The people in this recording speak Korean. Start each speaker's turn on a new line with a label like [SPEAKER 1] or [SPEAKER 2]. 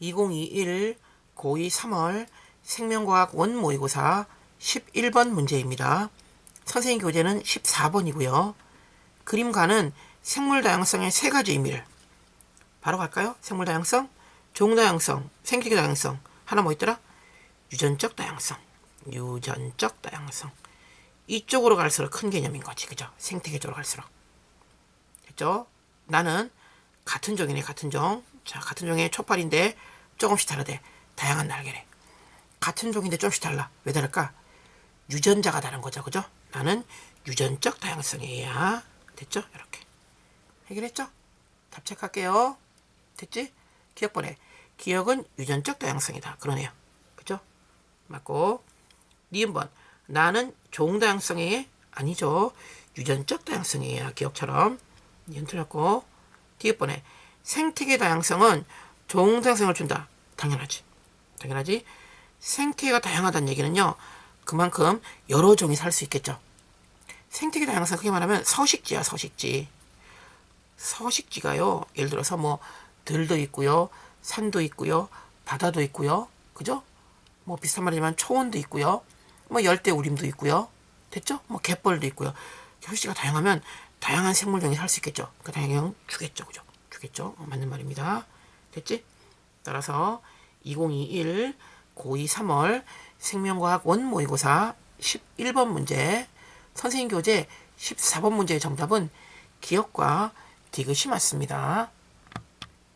[SPEAKER 1] 2021 고2 3월 생명과학 원 모의고사 11번 문제입니다. 선생님 교재는 14번이고요. 그림과는 생물 다양성의 세 가지 의미를 바로 갈까요? 생물 다양성, 종 다양성, 생태계 다양성 하나 뭐 있더라? 유전적 다양성, 유전적 다양성 이쪽으로 갈수록 큰 개념인 거지, 그죠? 생태계 쪽으로 갈수록 됐죠? 나는 같은 종이네, 같은 종. 자, 같은 종의 촉발인데 조금씩 다르대. 다양한 날개래. 같은 종인데 조금씩 달라. 왜 다를까? 유전자가 다른 거죠, 그죠? 나는 유전적 다양성이야. 됐죠? 이렇게. 해결했죠? 답 체크할게요. 됐지? 기억 보내. 기억은 유전적 다양성이다. 그러네요. 그죠? 맞고. 니은번. 나는 종 다양성이 아니죠. 유전적 다양성이에요. 기억처럼. 니은 틀렸고. 뒤에번에 생태계 다양성은 종 다양성을 준다. 당연하지. 당연하지. 생태계가 다양하다는 얘기는요. 그만큼 여러 종이 살 수 있겠죠. 생태계 다양성 크게 말하면 서식지야 서식지. 서식지가요. 예를 들어서 뭐 들도 있고요. 산도 있고요. 바다도 있고요. 그죠? 뭐 비슷한 말이지만 초원도 있고요. 뭐 열대 우림도 있고요. 됐죠? 뭐 갯벌도 있고요. 서식지가 다양하면 다양한 생물종이 살 수 있겠죠. 그 다양형 주겠죠. 그죠? 주겠죠. 어, 맞는 말입니다. 됐지? 따라서 2021 고2 3월 생명과학 원 모의고사 11번 문제 선생님 교재 14번 문제의 정답은 기억과 디귿이 맞습니다.